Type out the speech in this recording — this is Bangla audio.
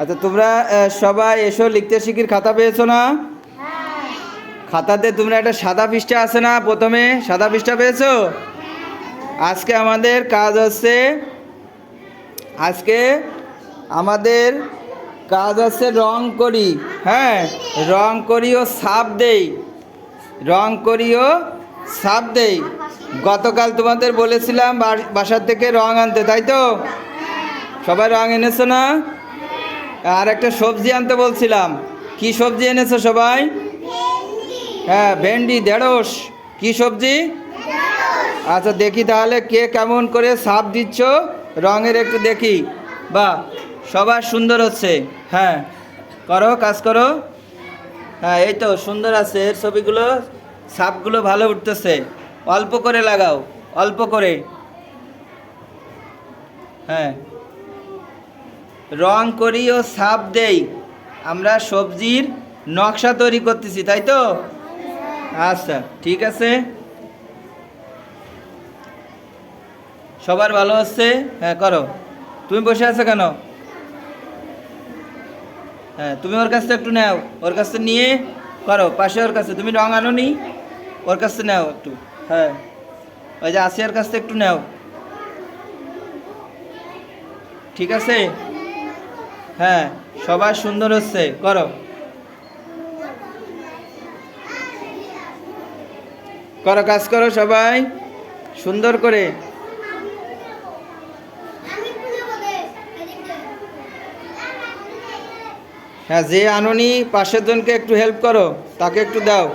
আচ্ছা তোমরা সবাই এসো, লিখতে শিখির খাতা পেয়েছ না? খাতাতে তোমরা একটা সাদা পৃষ্ঠা আছে না প্রথমে? সাদা পৃষ্ঠা পেয়েছ? আজকে আমাদের কাজ হচ্ছে, আজকে আমাদের কাজ হচ্ছে রং করি হ্যাঁ? রং করি ও সাপ দেই। রং করি ও সাপ দেই। গতকাল তোমাদের বলেছিলাম বাসার থেকে রং আনতে, তাই তো? সবাই রং এনেছো না? আর একটা সবজি আনতে বলছিলাম। কি সবজি এনেছো সবাই? হ্যাঁ ভেন্ডি, ঢেঁড়স। কি সবজি? আচ্ছা দেখি তাহলে কে কেমন করে সাপ দিচ্ছ, রঙের একটু দেখি। বা সবার সুন্দর হচ্ছে। হ্যাঁ করো, কাজ করো। হ্যাঁ এই তো সুন্দর আছে, এর ছবিগুলো, সাপগুলো ভালো উঠতেছে। অল্প করে লাগাও, অল্প করে। হ্যাঁ। রং করি ও সাপ দেই। আমরা সবজির নকশা তৈরি করতেছি, তাই তো? আচ্ছা ঠিক আছে। সবার ভালো হচ্ছে হ্যাঁ করো। তুমি বসে আছো কেন? হ্যাঁ তুমি ওর কাছ একটু নাও। ওর কাছ নিয়ে করো, পাশে ওর কাছে। তুমি রং আনো নি, ওর কাছ নাও একটু। হ্যাঁ ওই যে আসিয়ার কাছ থেকে একটু নাও। ঠিক আছে? হ্যাঁ সবার সুন্দর হচ্ছে, করো। করো, কাজ করো সবাই, সুন্দর করে। হ্যাঁ যে আনুনি পাশের জনকে একটু হেল্প করো, তাকে একটু দাও।